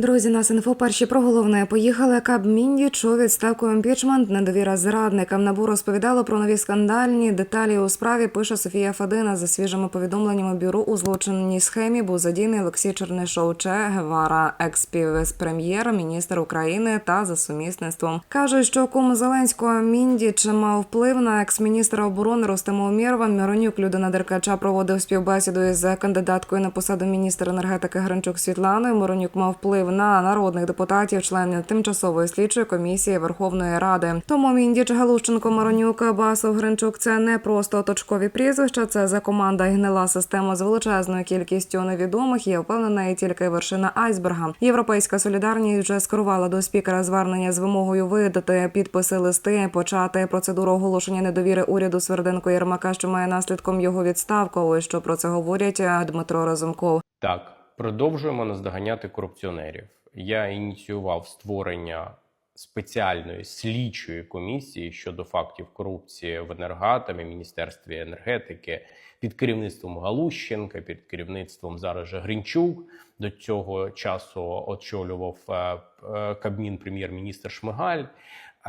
Друзі, нас інфо перші про головне. Поїхали Кабміндіч у відставку імпічмент. Недовіра зрадникам набу розповідало про нові скандальні деталі у справі. Пише Софія Фадина за свіжими повідомленнями бюро у злочинній схемі. Був задійний Олексій Чернишов Че Гевара, екс-прем'єр, міністр України та за сумісництвом. кажуть, що кум Зеленського Міндіч мав вплив на екс-міністра оборони Ростема Умєрова. Миронюк людина Деркача проводив співбесіду із кандидаткою на посаду міністра енергетики Гринчук Світланою. Миронюк мав вплив на народних депутатів, членів тимчасової слідчої комісії Верховної Ради. Тому Міндіч Галущенко Миронюк Басов Гринчук це не просто точкові прізвища. Це за команда і гнила система з величезною кількістю невідомих. Є впевнена і тільки вершина айсберга. Європейська солідарність вже скерувала до спікера звернення з вимогою видати підписи листи, почати процедуру оголошення недовіри уряду Сверденко Єрмака, що має наслідком його відставку. Ось що про це говорять Дмитро Разумков. Так, продовжуємо наздоганяти корупціонерів. Я ініціював створення спеціальної слідчої комісії щодо фактів корупції в енергоатомі, Міністерстві енергетики під керівництвом Галущенка, під керівництвом зараз же Гринчук. До цього часу очолював е, е, Кабмін прем'єр-міністр Шмигаль.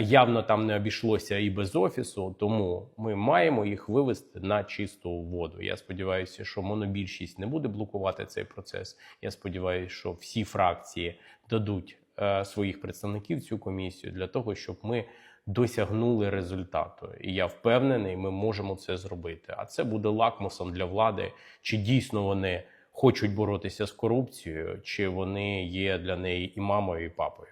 Явно там не обійшлося і без офісу, тому ми маємо їх вивести на чисту воду. Я сподіваюся, що монобільшість не буде блокувати цей процес. Я сподіваюся, що всі фракції дадуть е, своїх представників цю комісію для того, щоб ми досягнули результату. І я впевнений, ми можемо це зробити. А це буде лакмусом для влади, чи дійсно вони хочуть боротися з корупцією, чи вони є для неї і мамою, і папою.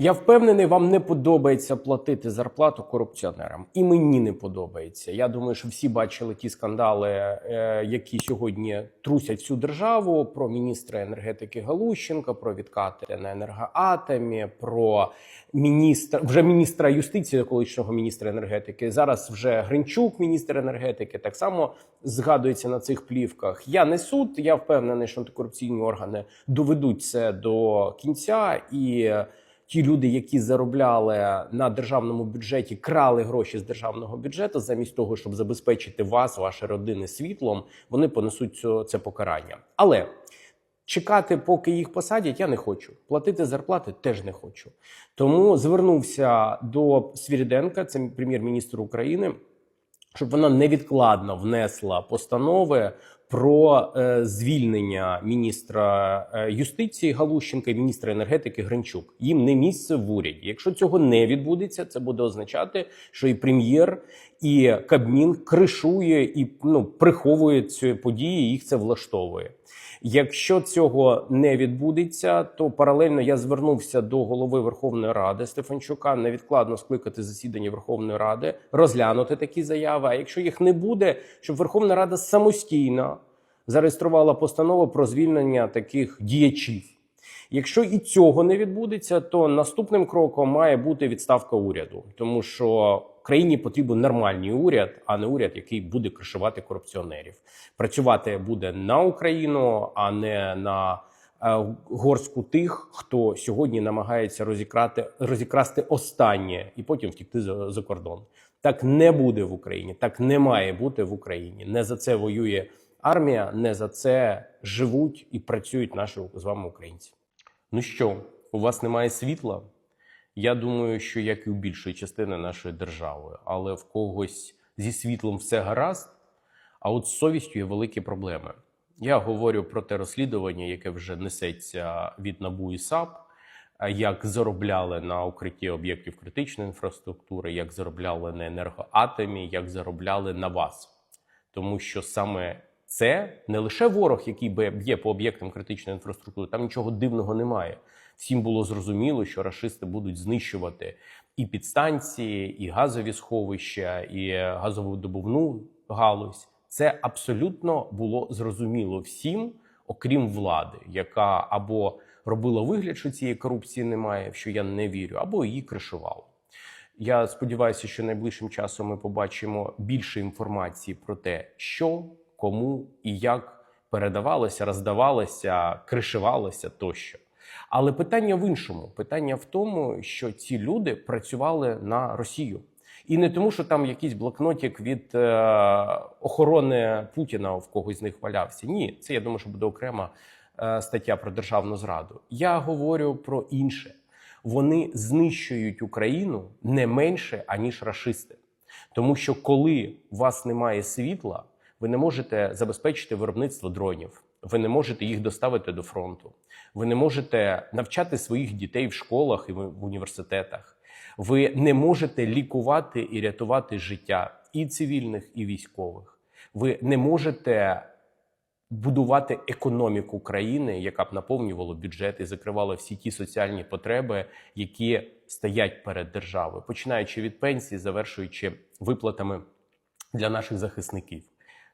Я впевнений, вам не подобається платити зарплату корупціонерам, і мені не подобається. Я думаю, що всі бачили ті скандали, е, які сьогодні трусять всю державу. Про міністра енергетики Галущенка, про відкати на енергоатомі, про міністра вже міністра юстиції, колишнього міністра енергетики. Зараз вже Гринчук, міністр енергетики, так само згадується на цих плівках. Я не суд. Я впевнений, що антикорупційні органи доведуть це до кінця і ті люди, які заробляли на державному бюджеті, крали гроші з державного бюджету, замість того, щоб забезпечити вас, ваші родини світлом, вони понесуть це покарання. Але чекати, поки їх посадять, я не хочу. Платити зарплати теж не хочу. Тому звернувся до Свіріденка, це прем'єр-міністр України. Щоб вона невідкладно внесла постанови про е, звільнення міністра е, юстиції Галущенка і міністра енергетики Гринчук. Їм не місце в уряді. Якщо цього не відбудеться, це буде означати, що і прем'єр, і Кабмін кришує і ну приховує ці події. Їх це влаштовує. Якщо цього не відбудеться, то паралельно я звернувся до голови Верховної Ради Стефанчука невідкладно скликати засідання Верховної Ради, розглянути такі заяви. А якщо їх не буде, щоб Верховна Рада самостійно зареєструвала постанову про звільнення таких діячів. Якщо і цього не відбудеться, то наступним кроком має бути відставка уряду, тому що країні потрібен нормальний уряд, а не уряд, який буде кришувати корупціонерів. Працювати буде на Україну, а не на е, горстку тих, хто сьогодні намагається розікрати розікрасти останнє і потім втікти за, за кордон. Так не буде в Україні, так не має бути в Україні. Не за це воює армія, не за це живуть і працюють наші з вами українці. Ну що, у вас немає світла? Я думаю, що як і у більшої частини нашої держави, але в когось зі світлом все гаразд, а от з совістю є великі проблеми. Я говорю про те розслідування, яке вже несеться від НАБУ і САП, як заробляли на укритті об'єктів критичної інфраструктури, як заробляли на енергоатомі, як заробляли на вас. Тому що саме це не лише ворог, який б'є по об'єктам критичної інфраструктури, там нічого дивного немає. Всім було зрозуміло, що рашисти будуть знищувати і підстанції, і газові сховища, і газовидобувну галузь. Це абсолютно було зрозуміло всім, окрім влади, яка або робила вигляд, що цієї корупції немає, в що я не вірю, або її кришувала. Я сподіваюся, що найближчим часом ми побачимо більше інформації про те, що кому і як передавалося, роздавалося, кришувалося тощо. Але питання в іншому: питання в тому, що ці люди працювали на Росію. І не тому, що там якийсь блокнотик від е, охорони Путіна в когось з них валявся. Ні, це я думаю, що буде окрема е, стаття про державну зраду. Я говорю про інше. Вони знищують Україну не менше аніж рашисти. Тому що коли у вас немає світла, ви не можете забезпечити виробництво дронів, ви не можете їх доставити до фронту, ви не можете навчати своїх дітей в школах і в університетах. Ви не можете лікувати і рятувати життя і цивільних, і військових. Ви не можете будувати економіку країни, яка б наповнювала бюджет і закривала всі ті соціальні потреби, які стоять перед державою, починаючи від пенсії, завершуючи виплатами для наших захисників.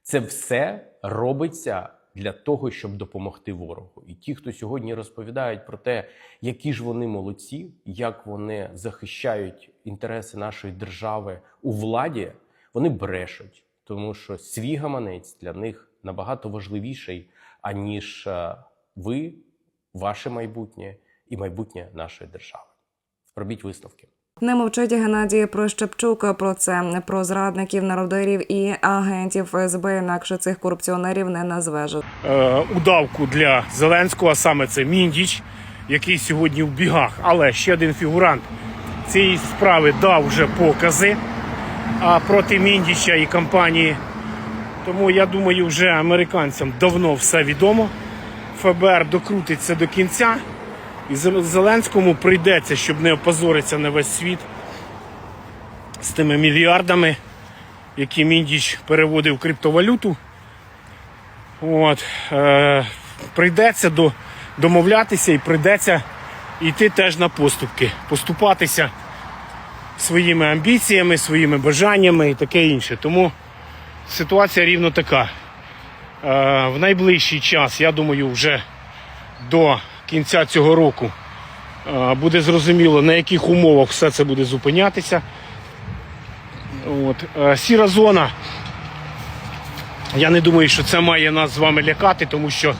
Це все робиться для того, щоб допомогти ворогу. І ті, хто сьогодні розповідають про те, які ж вони молодці, як вони захищають інтереси нашої держави у владі, вони брешуть, тому що свій гаманець для них набагато важливіший, аніж е, ви, ваше майбутнє і майбутнє нашої держави. Робіть висновки. Не мовчить Геннадій Прощепчук про це про зрадників, народирів і агентів ФСБ. Інакше цих корупціонерів не назвеш. е, удавку для Зеленського, саме це Міндіч, який сьогодні в бігах. Але ще один фігурант цієї справи дав вже покази а проти Міндіча і компанії. Тому я думаю, вже американцям давно все відомо. ФБР докрутиться до кінця. І Зеленському прийдеться, щоб не опозоритися на весь світ з тими мільярдами, які Міндіч переводив криптовалюту. От, е, прийдеться до, домовлятися і прийдеться йти теж на поступки, поступатися своїми амбіціями, своїми бажаннями і таке інше. Тому ситуація рівно така. Е, в найближчий час, я думаю, вже до кінця цього року буде зрозуміло, на яких умовах все це буде зупинятися. От, сіра зона. Я не думаю, що це має нас з вами лякати, тому що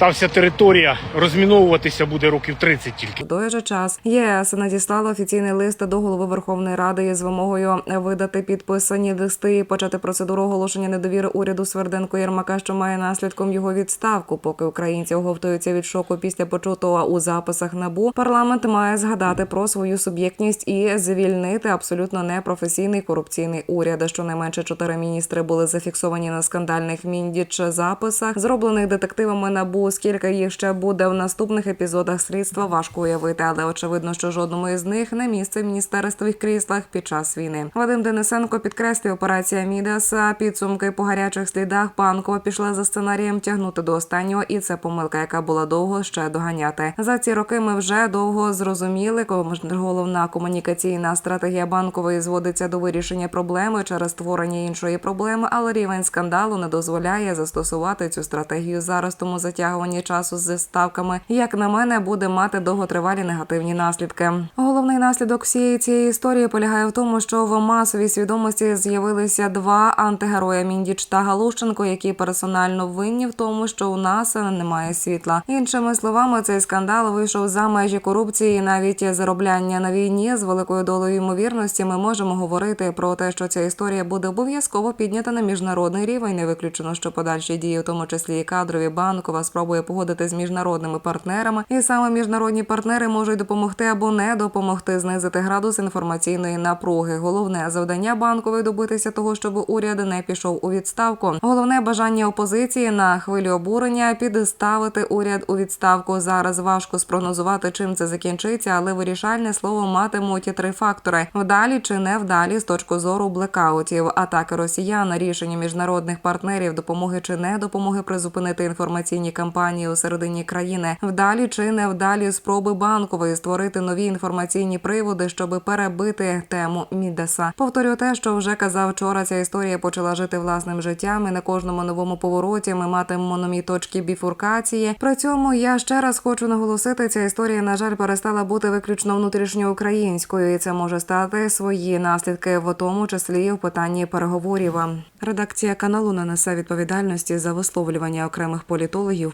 та вся територія розміновуватися буде років 30 тільки. В той же час ЄС надіслала офіційний лист до голови Верховної Ради із вимогою видати підписані листи і почати процедуру оголошення недовіри уряду Сверденко Єрмака, що має наслідком його відставку. Поки українці оговтуються від шоку після почутого у записах набу. Парламент має згадати про свою суб'єктність і звільнити абсолютно непрофесійний корупційний уряд. Щонайменше чотири міністри були зафіксовані на скандальних міндіч записах, зроблених детективами набу. Скільки їх ще буде в наступних епізодах слідства, важко уявити, але очевидно, що жодному із них не місце в міністерствових кріслах під час війни. Вадим Денисенко підкреслює операція Мідаса. Підсумки по гарячих слідах Панкова пішла за сценарієм тягнути до останнього, і це помилка, яка була довго ще доганяти. За ці роки ми вже довго зрозуміли, коли головна комунікаційна стратегія банкової зводиться до вирішення проблеми через створення іншої проблеми, але рівень скандалу не дозволяє застосувати цю стратегію зараз. Тому затягування часу з ставками, як на мене, буде мати довготривалі негативні наслідки. Головний наслідок всієї цієї історії полягає в тому, що в масовій свідомості з'явилися два антигероя Міндіч та Галущенко, які персонально винні в тому, що у нас немає світла. Іншими словами, цей скандал вийшов за межі корупції, навіть заробляння на війні з великою долею ймовірності. Ми можемо говорити про те, що ця історія буде обов'язково піднята на міжнародний рівень. Не виключено, що подальші дії, в тому числі і кадрові банкова, спробує погодити з міжнародними партнерами, і саме міжнародні партнери можуть допомогти або не допомогти знизити градус інформаційної напруги. Головне завдання банкової добитися того, щоб уряд не пішов у відставку. Головне бажання опозиції на хвилі обурення підставити уряд у відставку. Зараз важко спрогнозувати, чим це закінчиться, але вирішальне слово матимуть три фактори: вдалі чи не вдалі з точки зору блекаутів, атаки росіян, рішення міжнародних партнерів, допомоги чи не допомоги призупинити інформаційні кампанії у середині країни, вдалі чи не вдалі спроби банкової створити нові інформаційні приводи, щоб перебити тему Мідаса. Повторю те, що вже казав вчора. Ця історія почала жити власним життям. І на кожному новому повороті ми матимемо нові точки біфуркації. При цьому я ще раз хочу наголосити, ця історія, на жаль, перестала бути виключно внутрішньоукраїнською, і це може стати свої наслідки, в тому числі в питанні переговорів. Редакція каналу не несе відповідальності за висловлювання окремих політологів,